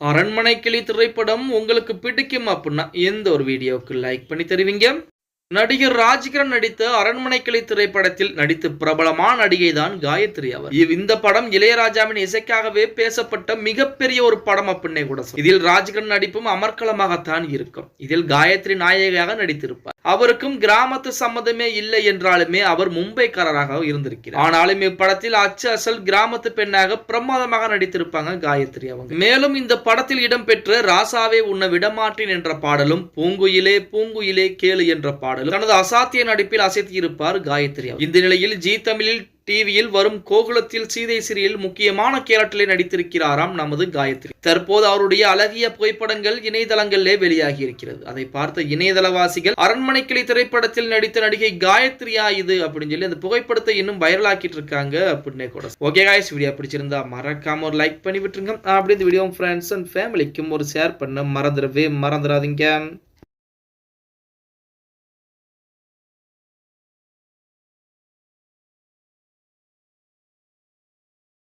அரண்மனை கிளி திரைப்படம் உங்களுக்கு பிடிக்கும் அப்படின்னா எந்த ஒரு வீடியோவுக்கு லைக் பண்ணி தருவீங்க? நடிகர் ராஜ்கிரண் நடித்த அரண்மனை கிளி திரைப்படத்தில் நடித்த பிரபலமான நடிகை தான் காயத்ரி அவர். இந்த படம் இளையராஜாவின் இசைக்காகவே பேசப்பட்ட மிகப்பெரிய ஒரு படம் அப்படின்னே கூட இதில் ராஜ்கிரண் நடிப்பும் அமர்க்கலமாகத்தான் இருக்கும். இதில் காயத்ரி நாயகியாக நடித்திருப்பார். அவருக்கும் கிராமத்து சம்மதமே இல்லை என்றாலுமே அவர் மும்பைக்காரராக இருந்திருக்கிறார். ஆனாலும் இப்படத்தில் அச்சு அசல் கிராமத்து பெண்ணாக பிரமாதமாக நடித்திருப்பாங்க காயத்ரி அவங்க. மேலும் இந்த படத்தில் இடம்பெற்ற ராசாவே உன்னை விடமாட்டேன் என்ற பாடலும் பூங்குயிலே பூங்குயிலே கேளு என்ற பாடலும் தனது அசாத்திய நடிப்பில் அசைத்திருப்பார் காயத்ரி இந்த நிலையில் ஜி தமிழில் டிவியில் வரும் கோகுலத்தில் சீதை சிறியில் முக்கியமான கேரக்டரில் நடித்திருக்கிறாராம் நமது காயத்ரி. தற்போது அவருடைய அழகிய புகைப்படங்கள் இணையதளங்களிலே வெளியாகி இருக்கிறது அதை பார்த்த இணையதளவாசிகள் அரண்மனைக்கிளி திரைப்படத்தில் நடித்த நடிகை காயத்ரியா இது அப்படின்னு சொல்லி அந்த புகைப்படத்தை இன்னும் வைரலாக்கிட்டு இருக்காங்க அப்படின்னே கூட. ஓகே காய்ஸ் வீடியோ பிடிச்சிருந்தா மறக்காம ஒரு லைக் பண்ணி விட்டுருங்க. அப்படி இந்த வீடியோ ஃப்ரெண்ட்ஸ் அண்ட் ஃபேமிலிக்கும் ஒரு ஷேர் பண்ண மறந்துடவே மறந்துடாதீங்க.